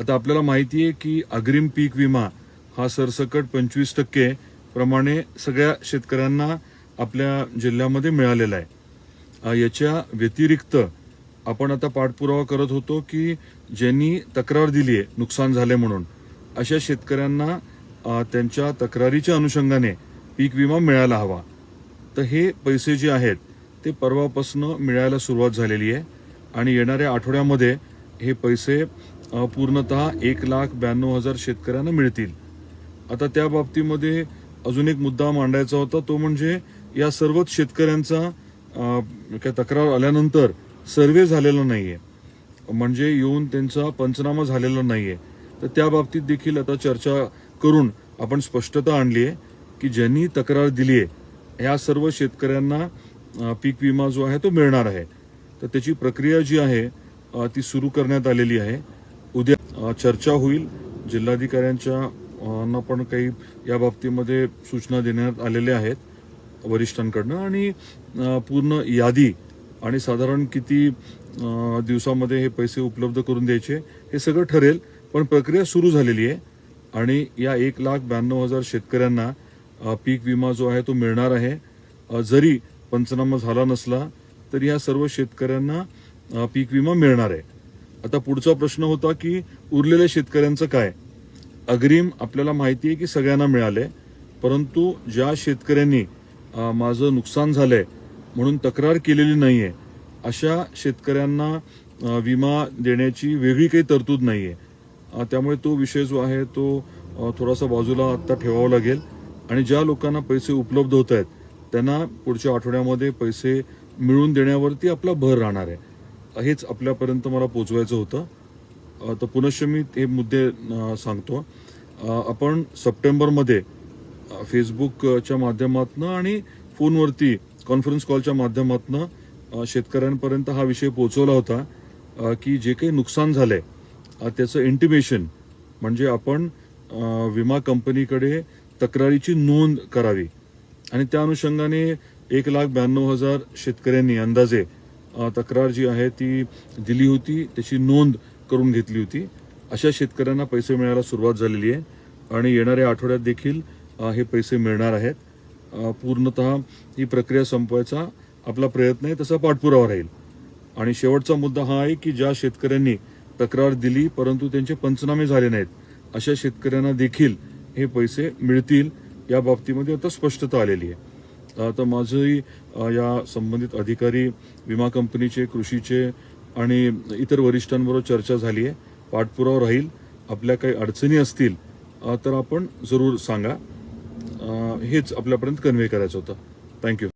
आता आपल्याला माहिती आहे की अग्रिम पीक विमा हा सरसकट पंचवीस टक्के प्रमाणे सगळ्या शेतकऱ्यांना आपल्या जिल्ह्यामध्ये मिळालेला आहे. याच्या व्यतिरिक्त आपण आता पाठपुरावा करत होतो की ज्यांनी तक्रार दिली आहे नुकसान झाले म्हणून अशा शेतकऱ्यांना त्यांच्या तक्रारीच्या अनुषंगाने पीक विमा मिळायला हवा. तर हे पैसे जे आहेत ते परवापासनं मिळायला सुरुवात झालेली आहे आणि येणाऱ्या आठवड्यामध्ये हे पैसे पूर्णतः एक लाख ब्याण्णव हजार शेतकऱ्यांना मिळतील. आता त्या बाबतीमध्ये अजून एक मुद्दा मांडायचा होता तो म्हणजे या सर्वच शेतकऱ्यांचा काय तक्रार आल्यानंतर सर्वे झालेला नाहीये. म्हणजे येऊन त्यांचा पंचनामा झालेला नाहीये. तर त्या बाबतीत देखील आता चर्चा करून आपण स्पष्टता आणली आहे की ज्यांनी तक्रार दिली आहे ह्या सर्व शेतकऱ्यांना पीक विमा जो आहे तो मिळणार आहे. तर त्याची प्रक्रिया जी आहे ती सुरू करण्यात आलेली आहे. चर्चा होईल. जिल्हाधिकाऱ्यांच्या ना पण काही या बाबतीमध्ये सूचना देण्यात आलेल्या आहेत वरिष्ठांकडनं. आणि पूर्ण यादी आणि साधारण किती दिवसामध्ये हे पैसे उपलब्ध करून द्यायचे हे सगळं ठरेल. पण प्रक्रिया सुरू झालेली आहे आणि या एक लाख ब्याण्णव हजार शेतकऱ्यांना पीक विमा जो आहे तो मिळणार आहे. जरी पंचनामा झाला नसला तरी या सर्व शेतकऱ्यांना पीक विमा मिळणार आहे. आता पुढचा प्रश्न होता की उरलेल्या शेतकऱ्यांचं काय? अग्रिम आपल्याला माहिती आहे की सगळ्यांना मिळाले परंतु ज्या शेतकऱ्यांनी माझं नुकसान झालंय म्हणून तक्रार केलेली नाहीये अशा शेतकऱ्यांना विमा देण्याची वेगळी काही तरतूद नाहीये. आहे त्यामुळे तो विषय जो आहे तो थोडासा बाजूला आत्ता ठेवावा लागेल आणि ज्या लोकांना पैसे उपलब्ध होत आहेत त्यांना पुढच्या आठवड्यामध्ये पैसे मिळवून देण्यावरती आपला भर राहणार आहे. हेच आपल्यापर्यंत मला पोचवायचं होतं. तर पुनश्च मी हे मुद्दे सांगतो. आपण सप्टेंबरमध्ये फेसबुकच्या माध्यमातून आणि फोनवरती कॉन्फरन्स कॉलच्या माध्यमातून शेतकऱ्यांपर्यंत हा विषय पोचवला होता की जे काही नुकसान झालंय आहे त्याचं इंटिमेशन म्हणजे आपण विमा कंपनीकडे तक्रारीची नोंद करावी. आणि त्या अनुषंगाने एक लाख ब्याण्णव हजार शेतकऱ्यांनी अंदाजे तक्रार जी आहे ती दिली होती त्याची नोंद करून घेतली होती. अशा शेतकऱ्यांना पैसे मिळायला सुरुवात झालेली आहे आणि येणाऱ्या आठवड्यात देखील हे पैसे मिळणार आहेत. पूर्णत पूर्णतः ही प्रक्रिया संपवायचा आपला प्रयत्न आहे तसा पाठपुरावा राहील. आणि शेवटचा मुद्दा हा आहे की ज्या शेतकऱ्यांनी तक्रार दिली परंतु त्यांचे पंचनामे झाले नाहीत अशा शेतकऱ्यांना देखील हे पैसे मिळतील या बाबतीमध्ये आता स्पष्टता आलेली आहे. आता माझंही या संबंधित अधिकारी विमा कंपनीचे कृषीचे आणि इतर वरिष्ठांबरोबर चर्चा झाली आहे. पाठपुरावा राहील. आपल्या काही अडचणी असतील तर आपण जरूर सांगा. हेच आपल्यापर्यंत कन्व्हे करायचं होतं. थँक्यू